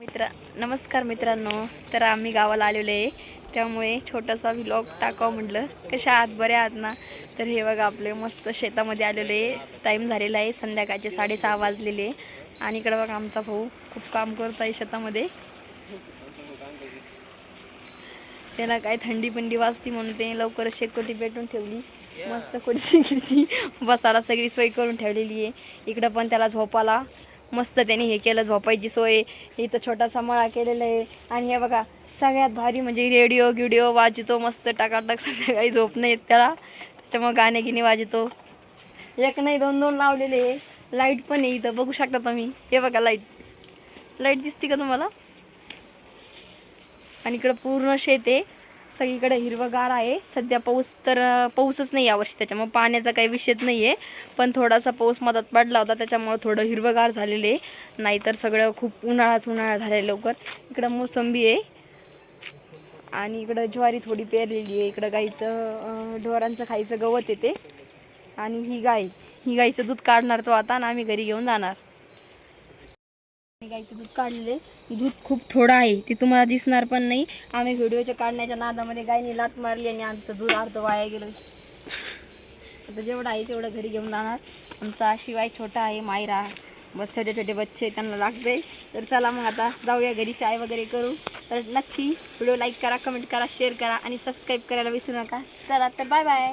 मित्र नमस्कार मित्रांनो. तर आम्ही गावाला आलेलो आहे. त्यामुळे छोटासा व्लॉग टाकावं म्हटलं. कशा आहात? बऱ्या आहात ना? तर हे बघा आपले मस्त शेतामध्ये आलेलो आहे. टाईम झालेला आहे. संध्याकाळचे साडेसहा वाजलेले आहे. आणि इकडं बघा आमचा भाऊ खूप काम करत आहे शेतामध्ये. त्याला काय थंडी पंडी वाजती म्हणून ते लवकर शेकोटी पेटून ठेवली. मस्त कोटी बसायला सगळी सोय करून ठेवलेली आहे. इकडं पण त्याला झोपाला. मस्त त्याने हे केलं झोपायची सोय. इथं छोटासा मळा केलेला आहे. आणि हे बघा सगळ्यात भारी म्हणजे रेडिओ गिडिओ वाजतो मस्त टाकाटाक संध्याकाळी झोप नाही येत त्याला. त्याच्यामुळे गाणे गिणे वाजतो. एक नाही दोन दोन लावलेले आहे. लाइट पण आहे इथं बघू शकता तुम्ही. हे बघा लाइट लाइट दिसते का तुम्हाला? आणि इकडं पूर्ण शेत आहे. सगळीकडे हिरवगार आहे. सध्या पाऊस तर पाऊसच नाही यावर्षी त्याच्यामुळे पाण्याचा काही विषयच नाही आहे पण थोडासा पाऊस मदत पडला होता त्याच्यामुळं थोडं हिरवगार झालेलं आहे. नाहीतर सगळं खूप उन्हाळाच उन्हाळा झालेलं लवकर. इकडं मोसंबी आहे. आणि इकडं ज्वारी थोडी पेरलेली आहे. इकडं गाईचं ढोरांचं खायचं गवत येते. आणि ही गाय ही गाईचं दूध काढणार तो आता आणि आम्ही घरी घेऊन जाणार. गाईचं दूध काढलेले दूध खूप थोडं आहे ते तुम्हाला दिसणार पण नाही. आम्ही व्हिडिओच्या काढण्याच्या नादामध्ये गायने लात मारली आणि आमचं दूध अर्ध वाया गेलं. आता जेवढं आहे तेवढं घरी घेऊन जाणार. आमचा शिवाय छोटा आहे मायरा. बस छोटे छोटे बच्चे त्यांना लागते तर चला मग आता जाऊया घरी चाय वगैरे करू. तर नक्की व्हिडिओ लाईक करा कमेंट करा शेअर करा आणि सबस्क्राईब करायला विसरू नका. चला तर बाय बाय